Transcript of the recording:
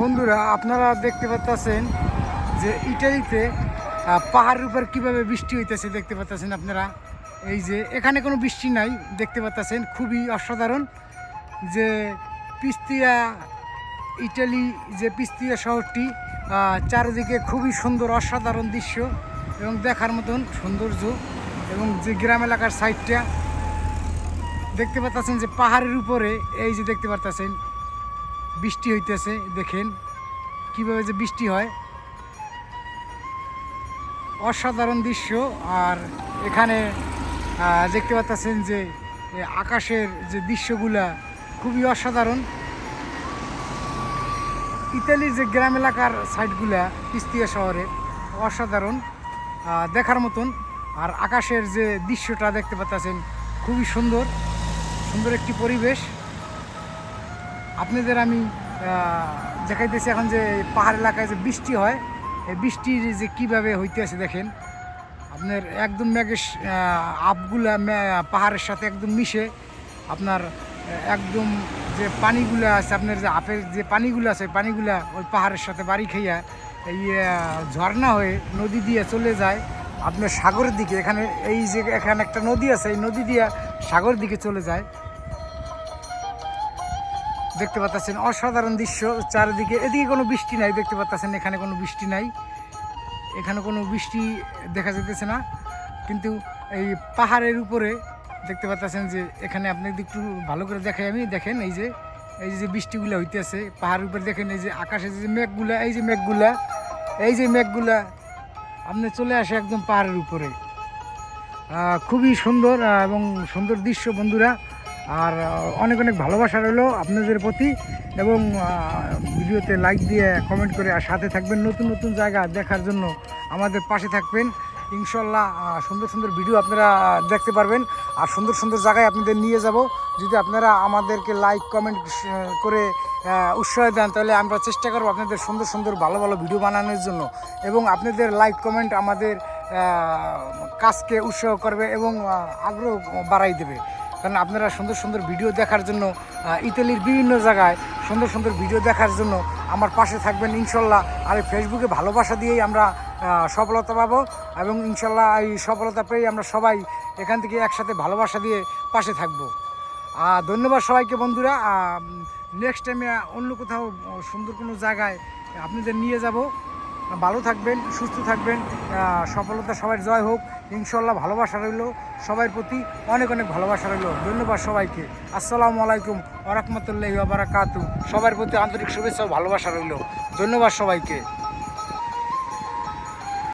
বন্ধুরা, আপনারা দেখতে পাচ্ছেন যে ইটালিতে পাহাড়ের উপর কীভাবে বৃষ্টি হইতেছে দেখতে পাচ্ছেন আপনারা। এই যে, এখানে কোনো বৃষ্টি নাই, দেখতে পাচ্ছেন খুবই অসাধারণ যে পিস্তিয়া, ইটালি যে পিস্তিয়া শহরটি চারিদিকে খুবই সুন্দর, অসাধারণ দৃশ্য এবং দেখার মতন সৌন্দর্য এবং যে গ্রাম এলাকার সাইডটা দেখতে পাচ্ছেন যে পাহাড়ের উপরে, এই যে দেখতে পাচ্ছেন বৃষ্টি হইতেছে, দেখেন। কীভাবে যে বৃষ্টি হয়। অসাধারণ দৃশ্য। আর এখানে দেখতে পাচ্ছেন যে আকাশের যে দৃশ্যগুলা খুবই অসাধারণ। ইতালির যে গ্রাম এলাকার সাইডগুলা পিস্তিয়া শহরে, অসাধারণ দেখার মতন। আর আকাশের যে দৃশ্যটা দেখতে পাচ্ছেন খুবই সুন্দর। সুন্দর একটি পরিবেশ। আপনাদের আমি দেখাইতেছি এখন যে পাহাড় এলাকায় যে বৃষ্টি হয়, এই বৃষ্টির যে কীভাবে হইতেছে দেখেন। আপনার একদম ম্যাগের আপগুলা পাহাড়ের সাথে একদম মিশে। আপনার, একদম যে পানিগুলো আছে, আপনার যে আপের যে পানিগুলো আছে পানিগুলা ওই পাহাড়ের সাথে বাড়ি খাইয়া এই ঝর্ণা হয়ে নদী দিয়ে চলে যায়। আপনার সাগরের দিকে, এখানে এই যে এখানে একটা নদী আছে, এই নদী দিয়ে সাগরের দিকে চলে যায়। দেখতে পাচ্ছেন, অসাধারণ দৃশ্য চারিদিকে। এদিকে কোনো বৃষ্টি নাই, দেখতে পাচ্ছেন, এখানে কোনো বৃষ্টি নাই। এখানে কোনো বৃষ্টি দেখা যেতেছে না। কিন্তু এই পাহাড়ের উপরে দেখতে পাচ্ছেন যে, এখানে আপনি যদি একটু ভালো করে দেখাই আমি, দেখেন এই যে এই যে বৃষ্টিগুলো হইতেছে, পাহাড়ের উপরে দেখেন এই যে আকাশে যে মেঘগুলা, এই যে মেঘগুলা, এই যে মেঘগুলা, আপনি চলে আসে একদম পাহাড়ের উপরে। খুবই সুন্দর এবং সুন্দর দৃশ্য, বন্ধুরা। আর অনেক অনেক ভালোবাসা রইল আপনাদের প্রতি এবং ভিডিওতে লাইক দিয়ে কমেন্ট করে আর সাথে থাকবেন নতুন নতুন জায়গা দেখার জন্য আমাদের পাশে থাকবেন। ইনশাল্লাহ সুন্দর সুন্দর ভিডিও আপনারা দেখতে পারবেন আর সুন্দর সুন্দর জায়গায় আপনাদের নিয়ে যাব। যদি আপনারা আমাদেরকে লাইক কমেন্ট করে উৎসাহ দেন তাহলে আমরা চেষ্টা করব আপনাদের সুন্দর সুন্দর ভালো ভালো ভিডিও বানানোর জন্য এবং আপনাদের লাইক কমেন্ট আমাদের কাজকে উৎসাহ করবে এবং আগ্রহ বাড়াই দেবে। কারণ আপনারা সুন্দর সুন্দর ভিডিও দেখার জন্য ইতালির বিভিন্ন জায়গায় সুন্দর সুন্দর ভিডিও দেখার জন্য আমার পাশে থাকবেন ইনশাল্লাহ। আর ফেসবুকে ভালোবাসা দিয়েই আমরা সফলতা পাবো এবং ইনশাল্লাহ এই সফলতা পেয়ে আমরা সবাই এখান থেকে একসাথে ভালোবাসা দিয়ে পাশে থাকব। ধন্যবাদ সবাইকে বন্ধুরা। নেক্সট টাইমে অন্য কোথাও সুন্দর কোনো জায়গায় আপনাদের নিয়ে যাব। ভালো থাকবেন, সুস্থ থাকবেন সফলতা সবার জয় হোক ইনশাল্লাহ ভালোবাসা রইল সবার প্রতি, অনেক অনেক ভালোবাসা রইল, ধন্যবাদ সবাইকে, আসসালামু আলাইকুম ওরহমতুল্লাহি বারাকাতু সবার প্রতি আন্তরিক শুভেচ্ছা ভালোবাসা রইল, ধন্যবাদ সবাইকে।